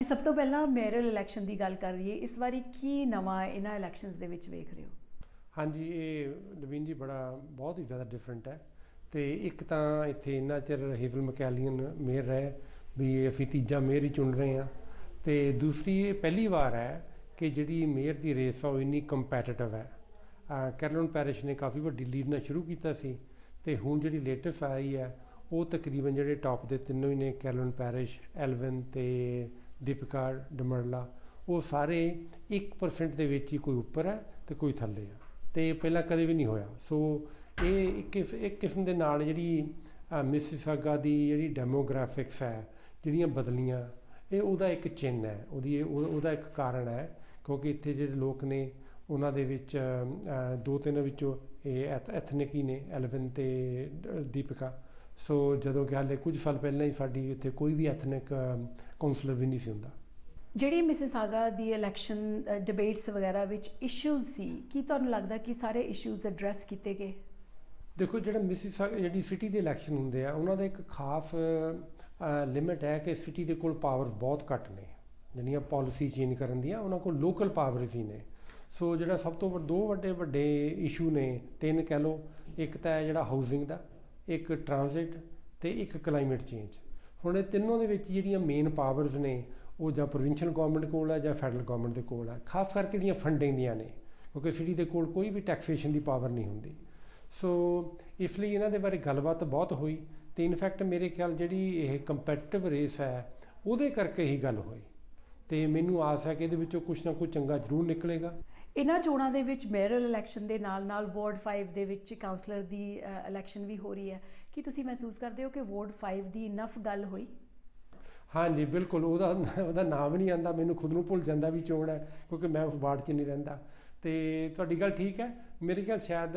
ਸਭ ਤੋਂ ਪਹਿਲਾਂ ਮੇਅਰਲ ਇਲੈਕਸ਼ਨ ਦੀ ਗੱਲ ਕਰ ਰਹੀਏ ਇਸ ਵਾਰੀ ਕੀ ਨਵਾਂ ਇਹਨਾਂ ਇਲੈਕਸ਼ਨਸ ਦੇ ਵਿੱਚ ਵੇਖ ਰਹੇ ਹੋ? ਹਾਂਜੀ, ਇਹ ਨਵੀਨ ਜੀ ਬੜਾ, ਬਹੁਤ ਹੀ ਜ਼ਿਆਦਾ ਡਿਫਰੈਂਟ ਹੈ ਤੇ ਇੱਕ ਤਾਂ ਇੱਥੇ ਇੰਨਾ ਚਿਰ ਹੇਵਲ ਮਕੈਲੀਅਨ ਮੇਅਰ ਹੈ ਵੀ ਅਸੀਂ ਤੀਜਾ ਮੇਅਰ ਹੀ ਚੁਣ ਰਹੇ ਹਾਂ ਤੇ ਦੂਸਰੀ ਇਹ ਪਹਿਲੀ ਵਾਰ ਹੈ ਕਿ ਜਿਹੜੀ ਮੇਅਰ ਦੀ ਰੇਸ ਆ ਉਹ ਇੰਨੀ ਕੰਪੈਟੀਟਿਵ ਹੈ। ਅਹ ਕੈਰਲਨ ਪੈਰਿਸ਼ ਨੇ ਕਾਫੀ ਵੱਡੀ ਲੀਡ ਨਾਲ ਸ਼ੁਰੂ ਕੀਤਾ ਸੀ ਤੇ ਹੁਣ ਜਿਹੜੀ ਲੇਟੈਸਟ ਆਈ ਹੈ, ਉਹ ਤਕਰੀਬਨ ਜਿਹੜੇ ਟੌਪ ਦੇ ਤਿੰਨੋਂ ਹੀ ਨੇ, ਕੈਰਲਨ ਪੈਰਿਸ਼, ਐਲਵਨ ਤੇ ਦੀਪਿਕਾ ਡਮਰਲਾ, ਉਹ ਸਾਰੇ 1% ਦੇ ਵਿੱਚ ਹੀ ਕੋਈ ਉੱਪਰ ਹੈ ਤੇ ਕੋਈ ਥੱਲੇ ਆ ਤੇ ਪਹਿਲਾਂ ਕਦੇ ਵੀ ਨਹੀਂ ਹੋਇਆ। ਸੋ ਇਹ ਇੱਕ ਕਿਸ- ਇੱਕ ਕਿਸਮ ਦੇ ਨਾਲ ਜਿਹੜੀ ਮਿਸਿਸਾਗਾ ਦੀ ਜਿਹੜੀ ਡੈਮੋਗ੍ਰਾਫਿਕਸ ਹੈ, ਜਿਹੜੀਆਂ ਬਦਲੀਆਂ, ਇਹ ਉਹਦਾ ਇੱਕ ਚਿੰਨ੍ਹ ਹੈ। ਉਹਦੀ ਇਹ- ਉਹਦਾ ਇੱਕ ਕਾਰਨ ਹੈ, ਕਿਉਂਕਿ ਇੱਥੇ ਜਿਹੜੇ ਲੋਕ ਨੇ, ਉਹਨਾਂ ਦੇ ਵਿੱਚ ਦੋ ਤਿੰਨ ਵਿੱਚੋਂ ਇਹ ਐਥਨਿਕ ਹੀ ਨੇ ਐਲਵਨ ਤੇ ਦੀਪਿਕਾ। ਸੋ ਜਦੋਂ ਕਿ ਹਾਲੇ ਕੁਝ ਸਾਲ ਪਹਿਲਾਂ ਹੀ ਸਾਡੀ ਇੱਥੇ ਕੋਈ ਵੀ ਐਥਨਿਕ ਕਾਉਂਸਲਰ ਵੀ ਨਹੀਂ ਸੀ ਹੁੰਦਾ। ਜਿਹੜੀ ਮਿਸਿਸਾਗਾ ਦੀ ਇਲੈਕਸ਼ਨ ਡਿਬੇਟਸ ਵਗੈਰਾ ਵਿੱਚ ਇਸ਼ੂਜ਼ ਸੀ ਕੀ ਤੁਹਾਨੂੰ ਲੱਗਦਾ ਕਿ ਸਾਰੇ ਇਸ਼ੂਜ਼ ਐਡਰੈਸ ਕੀਤੇ ਗਏ? ਦੇਖੋ ਜਿਹੜਾ ਮਿਸਿਸਾਗਾ ਜਿਹੜੀ ਸਿਟੀ ਦੇ ਇਲੈਕਸ਼ਨ ਹੁੰਦੇ ਆ ਉਹਨਾਂ ਦਾ ਇੱਕ ਖਾਸ ਲਿਮਿਟ ਹੈ ਕਿ ਸਿਟੀ ਦੇ ਕੋਲ ਪਾਵਰਸ ਬਹੁਤ ਘੱਟ ਨੇ। ਜਿਹੜੀਆਂ ਪਾਲਿਸੀ ਚੇਂਜ ਕਰਨ ਦੀਆਂ ਉਹਨਾਂ ਕੋਲ ਲੋਕਲ ਪਾਵਰਸ ਹੀ ਨੇ। ਸੋ ਜਿਹੜਾ ਸਭ ਤੋਂ ਵੱਡ- ਦੋ ਵੱਡੇ ਵੱਡੇ ਇਸ਼ੂ ਨੇ ਤਿੰਨ ਕਹਿ ਲਓ। ਇੱਕ ਤਾਂ ਹੈ ਜਿਹੜਾ ਹਾਊਸਿੰਗ ਦਾ। ਇੱਕ ਟ੍ਰਾਂਜ਼ਿਟ ਤੇ ਇੱਕ ਕਲਾਈਮੇਟ ਚੇਂਜ ਹੁਣ ਇਹ ਤਿੰਨੋਂ ਦੇ ਵਿੱਚ ਜਿਹੜੀਆਂ ਮੇਨ ਪਾਵਰਸ ਨੇ, ਉਹ ਜਾਂ ਪ੍ਰੋਵਿੰਸ਼ੀਅਲ ਗਵਰਨਮੈਂਟ ਕੋਲ ਹੈ ਜਾਂ ਫੈਡਰਲ ਗਵਰਨਮੈਂਟ ਦੇ ਕੋਲ ਹੈ ਖਾਸ ਕਰਕੇ ਜਿਹੜੀਆਂ ਫੰਡਿੰਗ ਦੀਆਂ ਨੇ, ਕਿਉਂਕਿ ਸਿਟੀ ਦੇ ਕੋਲ ਕੋਈ ਵੀ ਟੈਕਸੇਸ਼ਨ ਦੀ ਪਾਵਰ ਨਹੀਂ ਹੁੰਦੀ। ਸੋ ਇਸ ਲਈ ਇਹਨਾਂ ਦੇ ਬਾਰੇ ਗੱਲਬਾਤ ਬਹੁਤ ਹੋਈ ਤੇ ਇਨਫੈਕਟ ਮੇਰੇ ਖਿਆਲ ਜਿਹੜੀ ਇਹ ਕੰਪੈਟੀਟਿਵ ਰੇਸ ਹੈ, ਉਹਦੇ ਕਰਕੇ ਹੀ ਗੱਲ ਹੋਈ। ਤੇ ਮੈਨੂੰ ਆਸ ਹੈ ਕਿ ਇਹਦੇ ਵਿੱਚੋਂ ਕੁਝ ਨਾ ਕੁਝ ਚੰਗਾ ਜ਼ਰੂਰ ਨਿਕਲੇਗਾ। ਇਹਨਾਂ ਚੋਣਾਂ ਦੇ ਵਿੱਚ ਮੇਅਰਲ ਇਲੈਕਸ਼ਨ ਦੇ ਨਾਲ ਨਾਲ ਵਾਰਡ 5 ਦੇ ਵਿੱਚ ਕਾਉਂਸਲਰ ਦੀ ਇਲੈਕਸ਼ਨ ਵੀ ਹੋ ਰਹੀ ਹੈ। ਕੀ ਤੁਸੀਂ ਮਹਿਸੂਸ ਕਰਦੇ ਹੋ ਕਿ ਵਾਰਡ 5 ਦੀ ਇਨਫ ਗੱਲ ਹੋਈ? ਹਾਂਜੀ, ਬਿਲਕੁਲ। ਉਹਦਾ ਉਹਦਾ ਨਾਮ ਨਹੀਂ ਆਂਦਾ, ਮੈਨੂੰ ਖੁਦ ਨੂੰ ਭੁੱਲ ਜਾਂਦਾ ਵੀ ਚੋਣ ਹੈ, ਕਿਉਂਕਿ ਮੈਂ ਉਸ ਵਾਰਡ 'ਚ ਨਹੀਂ ਰਹਿੰਦਾ। ਤੇ ਤੁਹਾਡੀ ਗੱਲ ਠੀਕ ਹੈ। ਮੇਰੇ ਖਿਆਲ ਸ਼ਾਇਦ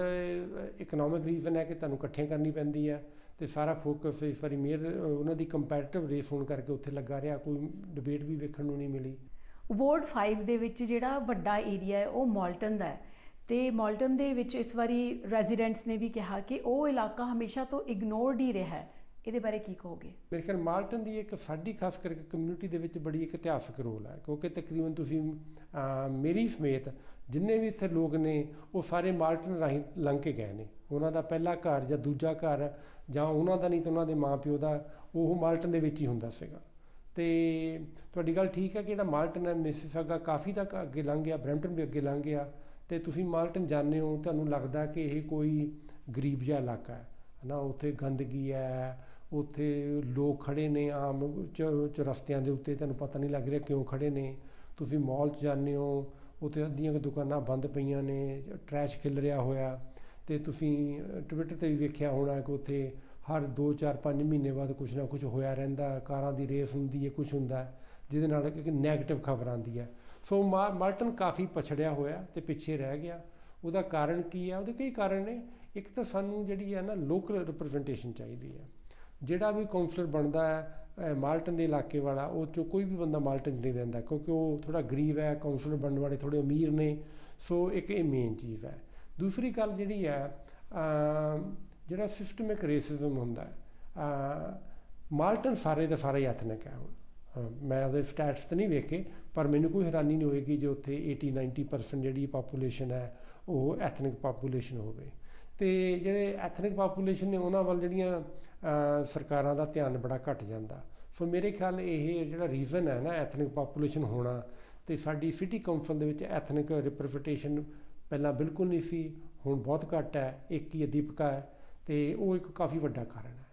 ਇਕਨੋਮਿਕ ਰੀਜ਼ਨ ਹੈ ਕਿ ਤੁਹਾਨੂੰ ਇਕੱਠੇ ਕਰਨੀ ਪੈਂਦੀ ਹੈ ਤੇ ਸਾਰਾ ਫੋਕਸ ਇਸ ਵਾਰੀ ਮੇਅਰ ਉਹਨਾਂ ਦੀ ਕੰਪੈਟੀਟਿਵ ਰੇਸ ਹੋਣ ਕਰਕੇ ਉੱਥੇ ਲੱਗਾ ਰਿਹਾ, ਕੋਈ ਡਿਬੇਟ ਵੀ ਵੇਖਣ ਨੂੰ ਨਹੀਂ ਮਿਲੀ। ਵਾਰਡ 5 ਦੇ ਵਿੱਚ ਜਿਹੜਾ ਵੱਡਾ ਏਰੀਆ ਹੈ, ਉਹ ਮਾਲਟਨ ਦਾ ਹੈ। ਤੇ ਮਾਲਟਨ ਦੇ ਵਿੱਚ ਇਸ ਵਾਰੀ ਰੈਜ਼ੀਡੈਂਟਸ ਨੇ ਵੀ ਕਿਹਾ ਕਿ ਉਹ ਇਲਾਕਾ ਹਮੇਸ਼ਾ ਤੋਂ ਇਗਨੋਰਡ ਹੀ ਰਿਹਾ ਹੈ। ਇਹਦੇ ਬਾਰੇ ਕੀ ਕਹੋਗੇ? ਮੇਰੇ ਖਿਆਲ ਮਾਲਟਨ ਦੀ ਇੱਕ ਸਾਡੀ ਖਾਸ ਕਰਕੇ ਕਮਿਊਨਿਟੀ ਦੇ ਵਿੱਚ ਬੜੀ ਇੱਕ ਇਤਿਹਾਸਕ ਰੋਲ ਹੈ, ਕਿਉਂਕਿ ਤਕਰੀਬਨ ਤੁਸੀਂ ਮੇਰੀ ਸਮੇਤ ਜਿੰਨੇ ਵੀ ਇੱਥੇ ਲੋਕ ਨੇ, ਉਹ ਸਾਰੇ ਮਾਲਟਨ ਰਾਹੀਂ ਲੰਘ ਕੇ ਗਏ ਨੇ। ਉਹਨਾਂ ਦਾ ਪਹਿਲਾ ਘਰ ਜਾਂ ਦੂਜਾ ਘਰ ਜਾਂ ਉਹਨਾਂ ਦਾ ਨਹੀਂ ਤਾਂ ਉਹਨਾਂ ਦੇ ਮਾਪਿਓ ਦਾ, ਉਹ ਮਾਲਟਨ ਦੇ ਵਿੱਚ ਹੀ ਹੁੰਦਾ ਸੀਗਾ। ਤੇ ਤੁਹਾਡੀ ਗੱਲ ਠੀਕ ਹੈ ਕਿ ਜਿਹੜਾ ਮਾਲਟਨ ਹੈ ਮਿਸਿਸਾਗਾ ਕਾਫੀ ਤੱਕ ਅੱਗੇ ਲੰਘ ਗਿਆ, ਬਰੈਂਪਟਨ ਵੀ ਅੱਗੇ ਲੰਘ ਗਿਆ ਤੇ ਤੁਸੀਂ ਮਾਲਟਨ ਜਾਂਦੇ ਹੋ, ਤੁਹਾਨੂੰ ਲੱਗਦਾ ਕਿ ਇਹ ਕੋਈ ਗਰੀਬ ਜਿਹਾ ਇਲਾਕਾ ਹੈ ਨਾ ਉੱਥੇ ਗੰਦਗੀ ਹੈ, ਉੱਥੇ ਲੋਕ ਖੜੇ ਨੇ ਆਮ ਚ- ਚੁਰਸਤਿਆਂ ਦੇ ਉੱਤੇ, ਤੁਹਾਨੂੰ ਪਤਾ ਨਹੀਂ ਲੱਗ ਰਿਹਾ ਕਿਉਂ ਖੜੇ ਨੇ। ਤੁਸੀਂ ਮਾਲ 'ਚ ਜਾਂਦੇ ਹੋ, ਉੱਥੇ ਅੱਧੀਆਂ ਦੁਕਾਨਾਂ ਬੰਦ ਪਈਆਂ ਨੇ ਟਰੈਸ਼ ਖਿਲ ਰਿਹਾ ਹੋਇਆ ਤੇ ਤੁਸੀਂ ਟਵਿੱਟਰ ਤੇ ਵੀ ਵੇਖਿਆ ਹੋਣਾ ਕਿ ਉੱਥੇ ਹਰ 2 4 5 ਮਹੀਨੇ ਬਾਅਦ ਕੁਝ ਨਾ ਕੁਝ ਹੋਇਆ ਰਹਿੰਦਾ, ਕਾਰਾਂ ਦੀ ਰੇਸ ਹੁੰਦੀ ਹੈ ਕੁਝ ਹੁੰਦਾ ਜਿਹਦੇ ਨਾਲ ਇੱਕ ਨੈਗੇਟਿਵ ਖਬਰ ਆਉਂਦੀ ਹੈ। ਸੋ ਮਾ- ਮਾਲਟਨ ਕਾਫੀ ਪਛੜਿਆ ਹੋਇਆ ਤੇ ਪਿੱਛੇ ਰਹਿ ਗਿਆ। ਉਹਦਾ ਕਾਰਨ ਕੀ ਹੈ? ਉਹਦੇ ਕਈ ਕਾਰਨ ਨੇ। ਇੱਕ ਤਾਂ ਸਾਨੂੰ ਜਿਹੜੀ ਹੈ ਨਾ ਲੋਕਲ ਰਿਪਰੈਜ਼ੈਂਟੇਸ਼ਨ ਚਾਹੀਦੀ ਹੈ। ਜਿਹੜਾ ਵੀ ਕਾਉਂਸਲਰ ਬਣਦਾ ਹੈ ਮਾਲਟਨ ਦੇ ਇਲਾਕੇ ਵਾਲਾ, ਉਹ ਚੋਂ ਕੋਈ ਵੀ ਬੰਦਾ ਮਾਲਟਨ 'ਚ ਨਹੀਂ ਰਹਿੰਦਾ, ਕਿਉਂਕਿ ਉਹ ਥੋੜਾ ਗਰੀਬ ਹੈ ਕਾਉਂਸਲਰ ਬਣਨ ਵਾਲੇ ਥੋੜੇ ਅਮੀਰ ਨੇ। ਸੋ ਇੱਕ ਇਹ ਮੇਨ ਚੀਜ਼ ਹੈ। ਦੂਸਰੀ ਗੱਲ ਜਿਹੜੀ ਹੈ ਜਿਹੜਾ ਸਿਸਟਮਿਕ ਰੇਸਿਜ਼ਮ ਹੁੰਦਾ ਹੈ ਮਾਲਟਨ ਸਾਰੇ ਦੇ ਸਾਰੇ ਐਥਨਿਕ ਹੈ ਹੁਣ। ਮੈਂ ਉਹਦੇ ਸਟੈਟਸ ਤੇ ਨਹੀਂ ਵੇਖੇ, ਪਰ ਮੈਨੂੰ ਕੋਈ ਹੈਰਾਨੀ ਨਹੀਂ ਹੋਏਗੀ ਜੇ ਉੱਥੇ 80 90% ਜਿਹੜੀ ਪਾਪੂਲੇਸ਼ਨ ਹੈ, ਉਹ ਐਥਨਿਕ ਪਾਪੂਲੇਸ਼ਨ ਹੋਵੇ। ਤੇ ਜਿਹੜੇ ਐਥਨਿਕ ਪਾਪੂਲੇਸ਼ਨ ਨੇ, ਉਹਨਾਂ ਵੱਲ ਜਿਹੜੀਆਂ ਸਰਕਾਰਾਂ ਦਾ ਧਿਆਨ ਬੜਾ ਘਟ ਜਾਂਦਾ। ਸੋ ਮੇਰੇ ਖਿਆਲ ਇਹ ਜਿਹੜਾ ਰੀਜ਼ਨ ਹੈ ਨਾ ਐਥਨਿਕ ਪਾਪੂਲੇਸ਼ਨ ਹੋਣਾ, ਤੇ ਸਾਡੀ ਸਿਟੀ ਕਾਉਂਸਲ ਦੇ ਵਿੱਚ ਐਥਨਿਕ ਰਿਪਰੈਜ਼ੈਂਟੇਸ਼ਨ ਪਹਿਲਾਂ ਬਿਲਕੁਲ ਨਹੀਂ ਸੀ, ਹੁਣ ਬਹੁਤ ਘੱਟ ਹੈ। ਇੱਕ ਹੀ ਦੀਪਕਾ ਹੈ। ਤੇ ਉਹ ਇੱਕ ਕਾਫੀ ਵੱਡਾ ਕਾਰਨ ਹੈ।